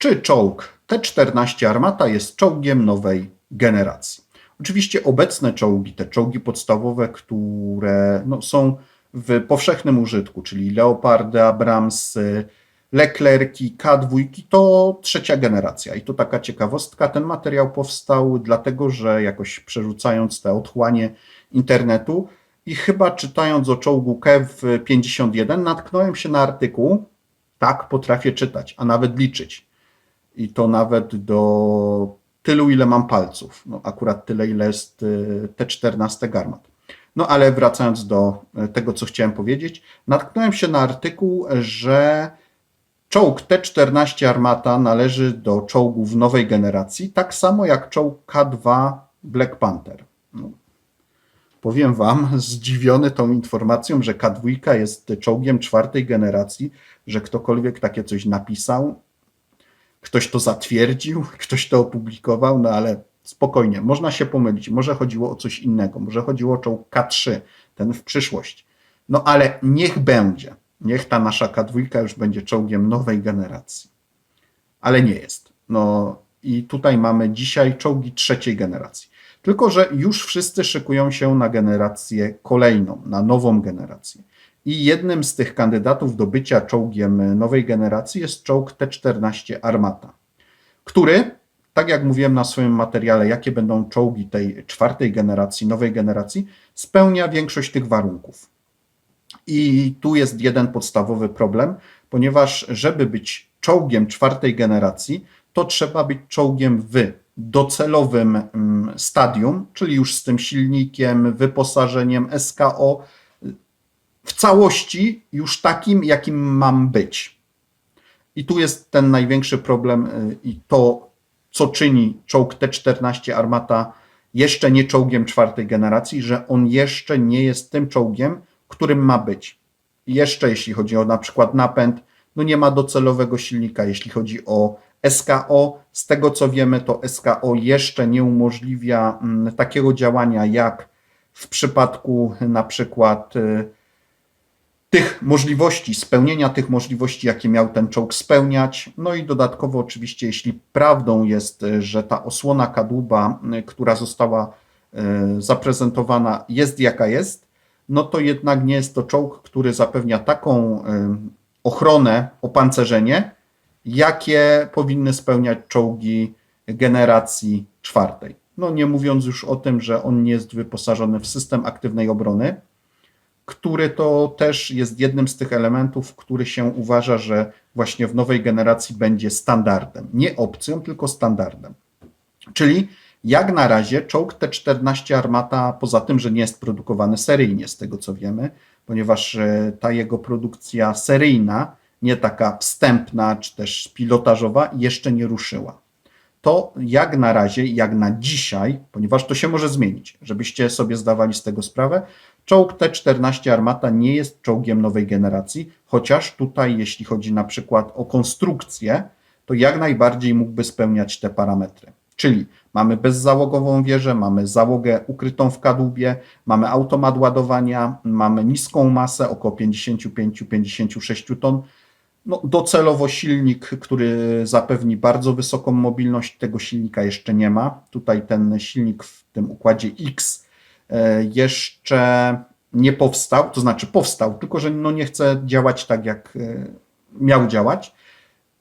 czy czołg T-14 Armata jest czołgiem nowej generacji. Oczywiście obecne czołgi, te czołgi podstawowe, które no, są w powszechnym użytku, czyli Leopardy, Abramsy, Leclerki, K2, to trzecia generacja. I to taka ciekawostka. Ten materiał powstał dlatego, że jakoś przerzucając te otchłanie internetu i chyba czytając o czołgu KEW 51 natknąłem się na artykuł, tak, potrafię czytać, a nawet liczyć. I to nawet do tylu, ile mam palców. No, akurat tyle, ile jest y, T14 Garmat. No ale wracając do y, tego, co chciałem powiedzieć, natknąłem się na artykuł, że czołg T14 Armata należy do czołgów nowej generacji, tak samo jak czołg K2 Black Panther. No, powiem Wam, zdziwiony tą informacją, że K2 jest czołgiem czwartej generacji, że ktokolwiek takie coś napisał, ktoś to zatwierdził, ktoś to opublikował, no ale spokojnie, można się pomylić, może chodziło o coś innego, może chodziło o czołg K3, ten w przyszłość. No ale niech będzie, niech ta nasza K2 już będzie czołgiem nowej generacji. Ale nie jest. No i tutaj mamy dzisiaj czołgi trzeciej generacji. Tylko, że już wszyscy szykują się na generację kolejną, na nową generację. I jednym z tych kandydatów do bycia czołgiem nowej generacji jest czołg T-14 Armata, który, tak jak mówiłem na swoim materiale, jakie będą czołgi tej czwartej generacji, nowej generacji, spełnia większość tych warunków. I tu jest jeden podstawowy problem, ponieważ żeby być czołgiem czwartej generacji, to trzeba być czołgiem w docelowym mm, stadium, czyli już z tym silnikiem, wyposażeniem SKO, w całości już takim, jakim mam być. I tu jest ten największy problem y, i to, co czyni czołg T-14 Armata jeszcze nie czołgiem czwartej generacji, że on jeszcze nie jest tym czołgiem, którym ma być. Jeszcze jeśli chodzi o na przykład napęd, no nie ma docelowego silnika. Jeśli chodzi o SKO, z tego co wiemy, to SKO jeszcze nie umożliwia mm, takiego działania jak w przypadku na przykład y, tych możliwości, spełnienia tych możliwości, jakie miał ten czołg spełniać. No i dodatkowo, oczywiście, jeśli prawdą jest, że ta osłona kadłuba, która została e, zaprezentowana, jest jaka jest, no to jednak nie jest to czołg, który zapewnia taką ochronę, opancerzenie, jakie powinny spełniać czołgi generacji czwartej. No nie mówiąc już o tym, że on nie jest wyposażony w system aktywnej obrony, który to też jest jednym z tych elementów, który się uważa, że właśnie w nowej generacji będzie standardem. Nie opcją, tylko standardem. Czyli jak na razie czołg T-14 Armata, poza tym, że nie jest produkowany seryjnie, z tego co wiemy, ponieważ e, ta jego produkcja seryjna, nie taka wstępna czy też pilotażowa, jeszcze nie ruszyła. To jak na razie, jak na dzisiaj, ponieważ to się może zmienić, żebyście sobie zdawali z tego sprawę, Czołg T-14 Armata nie jest czołgiem nowej generacji, chociaż tutaj, jeśli chodzi na przykład o konstrukcję, to jak najbardziej mógłby spełniać te parametry. Czyli mamy bezzałogową wieżę, mamy załogę ukrytą w kadłubie, mamy automat ładowania, mamy niską masę, około 55-56 ton. No, docelowo silnik, który zapewni bardzo wysoką mobilność, tego silnika jeszcze nie ma. Tutaj ten silnik w tym układzie X jeszcze nie powstał, to znaczy powstał, tylko że no nie chce działać tak, jak e, miał działać,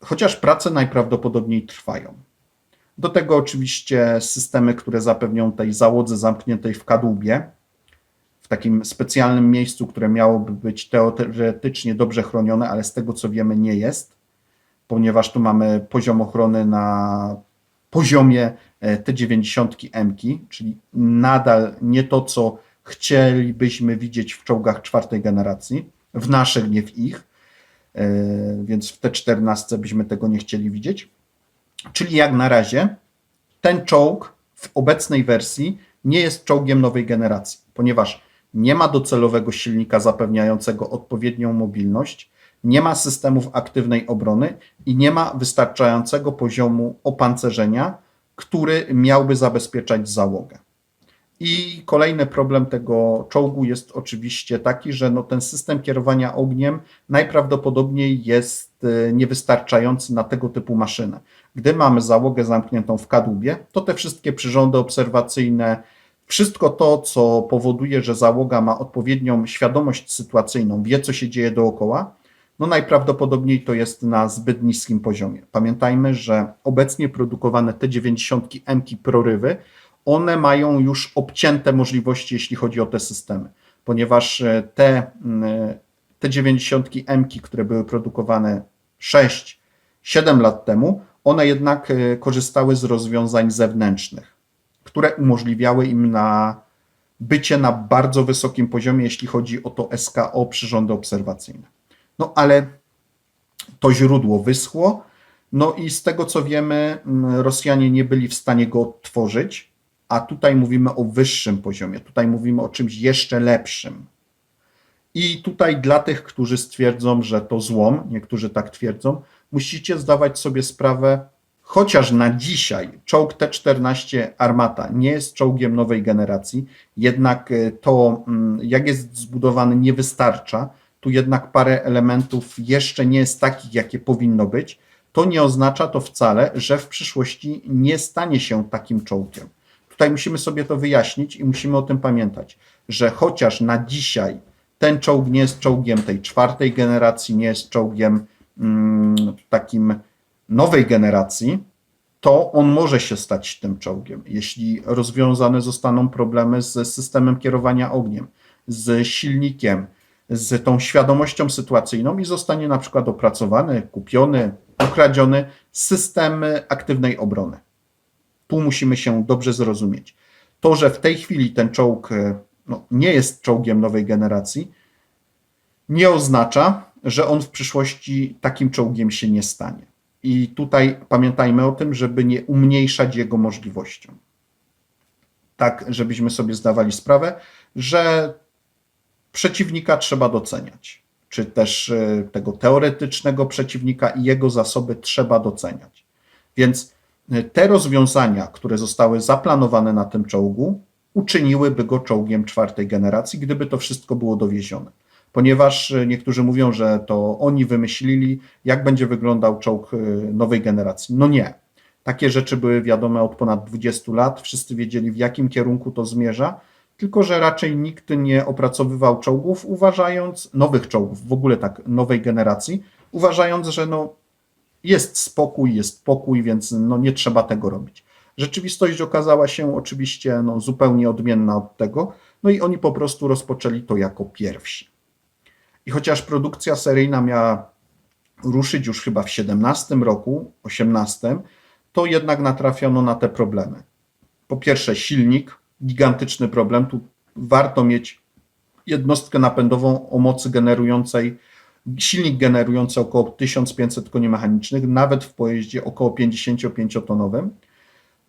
chociaż prace najprawdopodobniej trwają. Do tego oczywiście systemy, które zapewnią tej załodze zamkniętej w kadłubie, w takim specjalnym miejscu, które miałoby być teoretycznie dobrze chronione, ale z tego co wiemy nie jest, ponieważ tu mamy poziom ochrony na poziomie e, T90M, czyli nadal nie to, co chcielibyśmy widzieć w czołgach czwartej generacji, w naszych, nie w ich, e, więc w T14 byśmy tego nie chcieli widzieć. Czyli jak na razie ten czołg w obecnej wersji nie jest czołgiem nowej generacji, ponieważ nie ma docelowego silnika zapewniającego odpowiednią mobilność, nie ma systemów aktywnej obrony i nie ma wystarczającego poziomu opancerzenia, który miałby zabezpieczać załogę. I kolejny problem tego czołgu jest oczywiście taki, że no ten system kierowania ogniem najprawdopodobniej jest y, niewystarczający na tego typu maszynę. Gdy mamy załogę zamkniętą w kadłubie, to te wszystkie przyrządy obserwacyjne, wszystko to, co powoduje, że załoga ma odpowiednią świadomość sytuacyjną, wie, co się dzieje dookoła, no najprawdopodobniej to jest na zbyt niskim poziomie. Pamiętajmy, że obecnie produkowane te 90 M-ki prorywy, one mają już obcięte możliwości, jeśli chodzi o te systemy, ponieważ e, te, mm, te 90 M-ki, które były produkowane 6-7 lat temu, one jednak e, korzystały z rozwiązań zewnętrznych, które umożliwiały im na bycie na bardzo wysokim poziomie, jeśli chodzi o to SKO przyrządy obserwacyjne. No ale to źródło wyschło, no i z tego co wiemy, mm, Rosjanie nie byli w stanie go odtworzyć, a tutaj mówimy o wyższym poziomie, tutaj mówimy o czymś jeszcze lepszym. I tutaj dla tych, którzy stwierdzą, że to złom, niektórzy tak twierdzą, musicie zdawać sobie sprawę, chociaż na dzisiaj czołg T-14 Armata nie jest czołgiem nowej generacji, jednak e, to, mm, jak jest zbudowany, nie wystarcza. Tu jednak parę elementów jeszcze nie jest takich, jakie powinno być. To nie oznacza to wcale, że w przyszłości nie stanie się takim czołgiem. Tutaj musimy sobie to wyjaśnić i musimy o tym pamiętać, że chociaż na dzisiaj ten czołg nie jest czołgiem tej czwartej generacji, nie jest czołgiem mm, takim nowej generacji, to on może się stać tym czołgiem, jeśli rozwiązane zostaną problemy z systemem kierowania ogniem, z silnikiem, z tą świadomością sytuacyjną i zostanie na przykład opracowany, kupiony, ukradziony system aktywnej obrony. Tu musimy się dobrze zrozumieć. To, że w tej chwili ten czołg e, no, nie jest czołgiem nowej generacji, nie oznacza, że on w przyszłości takim czołgiem się nie stanie. I tutaj pamiętajmy o tym, żeby nie umniejszać jego możliwościom. Tak, żebyśmy sobie zdawali sprawę, że przeciwnika trzeba doceniać, czy też e, tego teoretycznego przeciwnika i jego zasoby trzeba doceniać. Więc e, te rozwiązania, które zostały zaplanowane na tym czołgu, uczyniłyby go czołgiem czwartej generacji, gdyby to wszystko było dowiezione. Ponieważ e, niektórzy mówią, że to oni wymyślili, jak będzie wyglądał czołg nowej generacji. No nie. Takie rzeczy były wiadome od ponad 20 lat, wszyscy wiedzieli, w jakim kierunku to zmierza tylko że raczej nikt nie opracowywał czołgów, uważając, nowych czołgów, w ogóle tak, nowej generacji, uważając, że no, jest spokój, jest pokój, więc no, nie trzeba tego robić. Rzeczywistość okazała się oczywiście no, zupełnie odmienna od tego, no i oni po prostu rozpoczęli to jako pierwsi. I chociaż produkcja seryjna miała ruszyć już chyba w 17 roku, 18, to jednak natrafiono na te problemy. Po pierwsze, silnik gigantyczny problem. Tu warto mieć jednostkę napędową o mocy generującej, silnik generujący około 1500 koni mechanicznych, nawet w pojeździe około 55-tonowym.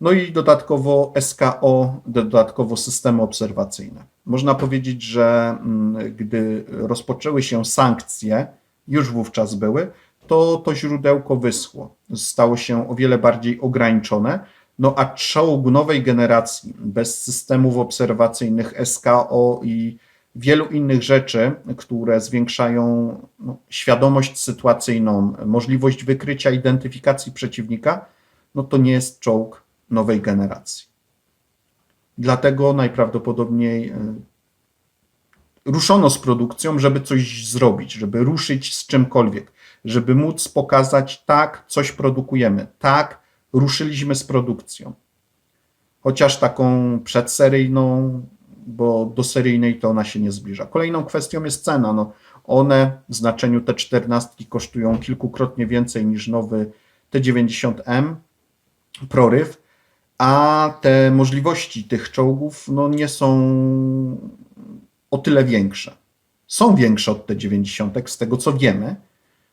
No i dodatkowo SKO, dodatkowo systemy obserwacyjne. Można powiedzieć, że mm, gdy rozpoczęły się sankcje, już wówczas były, to to źródełko wyschło. Stało się o wiele bardziej ograniczone, no a czołg nowej generacji, bez systemów obserwacyjnych SKO i wielu innych rzeczy, które zwiększają no, świadomość sytuacyjną, możliwość wykrycia, identyfikacji przeciwnika, no to nie jest czołg nowej generacji. Dlatego najprawdopodobniej e, ruszono z produkcją, żeby coś zrobić, żeby ruszyć z czymkolwiek, żeby móc pokazać, tak, coś produkujemy, tak, ruszyliśmy z produkcją. Chociaż taką przedseryjną, bo do seryjnej to ona się nie zbliża. Kolejną kwestią jest cena. No, one w znaczeniu te 14 kosztują kilkukrotnie więcej niż nowy T90M proryw, a te możliwości tych czołgów no, nie są o tyle większe. Są większe od T90 z tego co wiemy,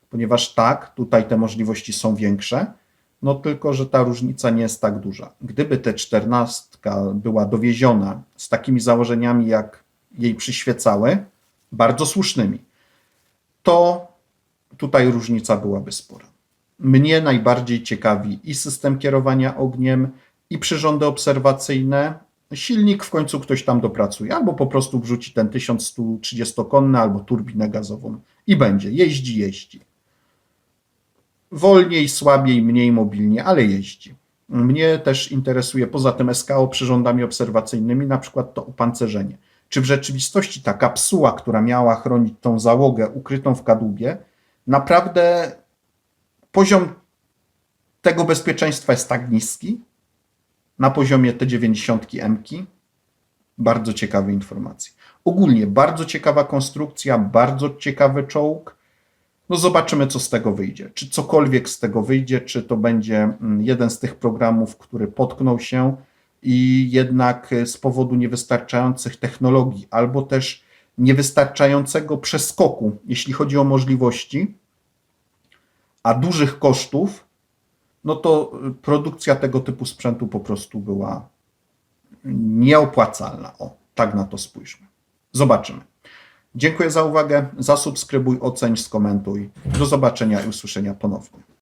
ponieważ tak, tutaj te możliwości są większe, no tylko, że ta różnica nie jest tak duża. Gdyby te czternastka była dowieziona z takimi założeniami, jak jej przyświecały, bardzo słusznymi, to tutaj różnica byłaby spora. Mnie najbardziej ciekawi i system kierowania ogniem, i przyrządy obserwacyjne silnik w końcu ktoś tam dopracuje, albo po prostu wrzuci ten 1130-konny, albo turbinę gazową i będzie. Jeździ, jeździ. Wolniej, słabiej, mniej mobilnie, ale jeździ. Mnie też interesuje poza tym SKO przyrządami obserwacyjnymi, na przykład to opancerzenie. Czy w rzeczywistości ta kapsuła, która miała chronić tą załogę ukrytą w kadłubie, naprawdę poziom tego bezpieczeństwa jest tak niski? Na poziomie T90M? Bardzo ciekawe informacje. Ogólnie bardzo ciekawa konstrukcja, bardzo ciekawy czołg. No zobaczymy, co z tego wyjdzie. Czy cokolwiek z tego wyjdzie, czy to będzie mm, jeden z tych programów, który potknął się i jednak y, z powodu niewystarczających technologii, albo też niewystarczającego przeskoku, jeśli chodzi o możliwości, a dużych kosztów, no to y, produkcja tego typu sprzętu po prostu była nieopłacalna. O, tak na to spójrzmy. Zobaczymy. Dziękuję za uwagę. Zasubskrybuj, oceń, skomentuj. Do zobaczenia i usłyszenia ponownie.